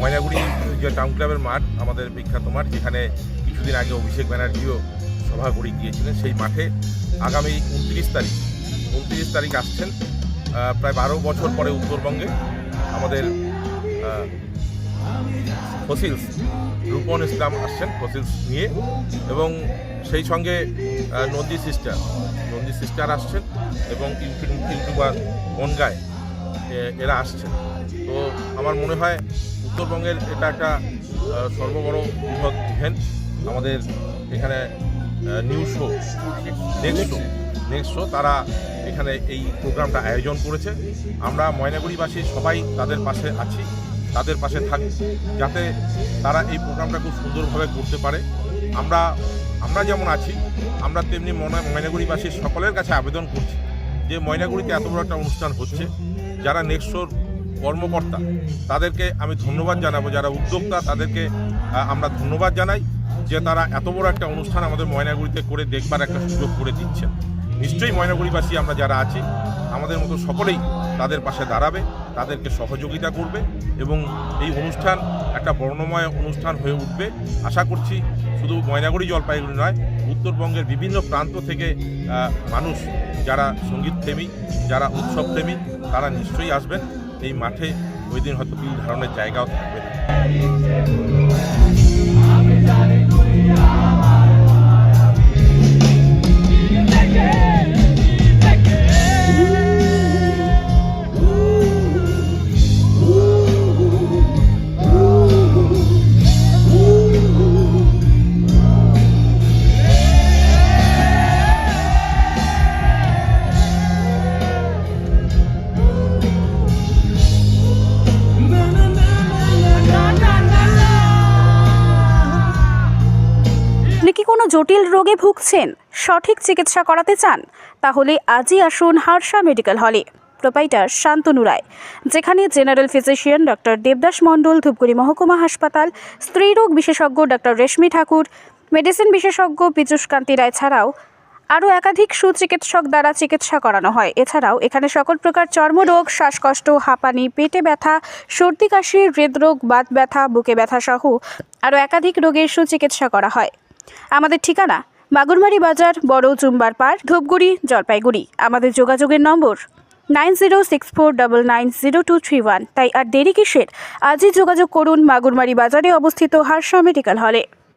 ময়নাগুড়ি যে টাউন ক্লাবের মাঠ, আমাদের বিখ্যাত মাঠ, যেখানে কিছুদিন আগে অভিষেক ব্যানার্জিও সভা করে গিয়েছিলেন, সেই মাঠে আগামী উনত্রিশ তারিখ উনত্রিশ তারিখ আসছেন। প্রায় বারো বছর পরে উত্তরবঙ্গে আমাদের ফসিলস রূপন ইসলাম আসছেন ফসিলস নিয়ে, এবং সেই সঙ্গে নন্দী সিস্টার নন্দী সিস্টার আসছেন, এবং ইউটিউব- ইউটিউবার বনগায় এরা আসছেন। তো আমার মনে হয়, উত্তরবঙ্গের এটা একটা সর্ববড় বৃহৎ ইভেন্ট আমাদের এখানে new show next show next show তারা এখানে এই প্রোগ্রামটা আয়োজন করেছে। আমরা ময়নাগুড়িবাসী সবাই তাদের পাশে আছি। তাদের পাশে থাকি, যাতে তারা এই প্রোগ্রামটা খুব সুন্দরভাবে করতে পারে। আমরা আমরা যেমন আছি, আমরা তেমনি মনে ময়নাগুড়িবাসীর সকলের কাছে আবেদন করছি যে ময়নাগুড়িতে এত বড় একটা অনুষ্ঠান হচ্ছে। যারা নেক্সোর কর্মকর্তা, তাদেরকে আমি ধন্যবাদ জানাব। যারা উদ্যোক্তা, তাদেরকে আমরা ধন্যবাদ জানাই যে তারা এত বড় একটা অনুষ্ঠান আমাদের ময়নাগুড়িতে করে দেখবার একটা সুযোগ করে দিচ্ছেন। নিশ্চয়ই ময়নাগুড়িবাসী আমরা যারা আছি, আমাদের মতো সকলেই তাদের পাশে দাঁড়াবে, তাদেরকে সহযোগিতা করবে এবং এই অনুষ্ঠান একটা বর্ণময় অনুষ্ঠান হয়ে উঠবে। আশা করছি শুধু ময়নাগুড়ি জলপাইগুড়ি নয়, উত্তরবঙ্গের বিভিন্ন প্রান্ত থেকে মানুষ যারা সঙ্গীতপ্রেমী, যারা উৎসবপ্রেমী, তারা নিশ্চয়ই আসবেন। এই মাঠে ওই দিন হয়তো তিল ধারণের জায়গাও থাকবে। কোনো জটিল রোগে ভুগছেন, সঠিক চিকিৎসা করাতে চান, তাহলে আজই আসুন হারসা মেডিকেল হলে। প্রোপাইটার শান্তনু রায়, যেখানে general physician doctor Debdas Mondal, Dhupguri মহকুমা হাসপাতাল স্ত্রীরোগ বিশেষজ্ঞ ডক্টর রেশমি ঠাকুর, মেডিসিন বিশেষজ্ঞ পীযুষ কান্তি রায় ছাড়াও আরও একাধিক সুচিকিৎসক দ্বারা চিকিৎসা করানো হয়। এছাড়াও এখানে সকল প্রকার চর্মরোগ, শ্বাসকষ্ট, হাঁপানি, পেটে ব্যথা, সর্দি, কাশি, হৃদরোগ, বাত ব্যথা, বুকে ব্যথা সহ আরও একাধিক রোগের সুচিকিৎসা করা হয়। আমাদের ঠিকানা মাগুরমারি বাজার, বড় চুম্বার পার ধূপগুড়ি, জলপাইগুড়ি। আমাদের যোগাযোগের number nine zero six four double nine zero two three one. তাই আর দেরি কিসের? আজই যোগাযোগ করুন মাগুরমারি বাজারে অবস্থিত হারসা মেডিকেল হলে।